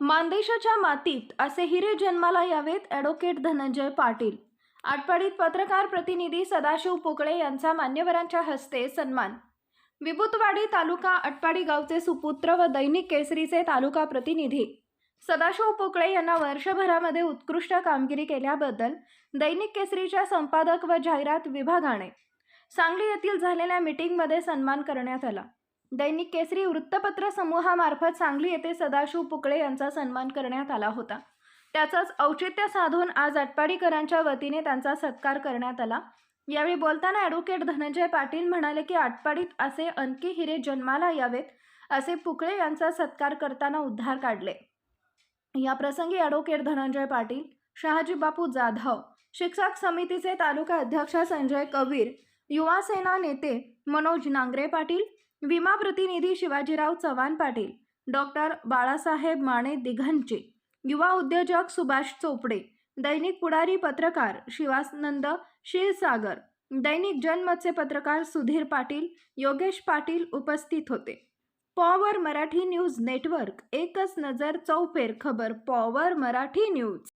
मानदेशाच्या मातीत असे हिरे जन्माला यावेत ॲडव्होकेट धनंजय पाटील. आटपाडीत पत्रकार प्रतिनिधी सदाशिव पोकळे यांचा मान्यवरांच्या हस्ते सन्मान. विभूतवाडी तालुका आटपाडी गावचे सुपुत्र व दैनिक केसरीचे तालुका प्रतिनिधी. सदाशिव पोकळे यांना वर्षभरामध्ये उत्कृष्ट कामगिरी केल्याबद्दल दैनिक केसरीच्या संपादक व जाहिरात विभागाने सांगली येथील झालेल्या मीटिंगमध्ये सन्मान करण्यात आला. दैनिक केसरी वृत्तपत्र समूहामार्फत सांगली येथे सदाशिव पुकळे यांचा सन्मान करण्यात आला होता. त्याचंच औचित्य साधून आज आटपाडीकरांच्या वतीने त्यांचा सत्कार करण्यात आला. यावेळी बोलताना ॲडव्होकेट धनंजय पाटील म्हणाले की आटपाडीत असे अनकी हिरे जन्माला यावेत असे पुकळे यांचा सत्कार करताना उद्धार काढले. या प्रसंगी ॲडव्होकेट धनंजय पाटील शहाजी बापू जाधव शिक्षक समितीचे तालुका अध्यक्ष संजय कबीर युवा सेना नेते मनोज नांगरे पाटील विमा प्रतिनिधी शिवाजीराव चव्हाण पाटील डॉक्टर बाळासाहेब माने दिघंचे युवा उद्योजक सुभाष चोपडे दैनिक पुढारी पत्रकार शिवानंद क्षीरसागर दैनिक जनमतचे पत्रकार सुधीर पाटील योगेश पाटील उपस्थित होते. पॉवर मराठी न्यूज नेटवर्क एकच नजर चौफेर खबर पॉवर मराठी न्यूज.